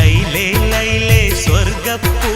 ലൈലേ ലൈലേ സ്വർഗപ്പൂ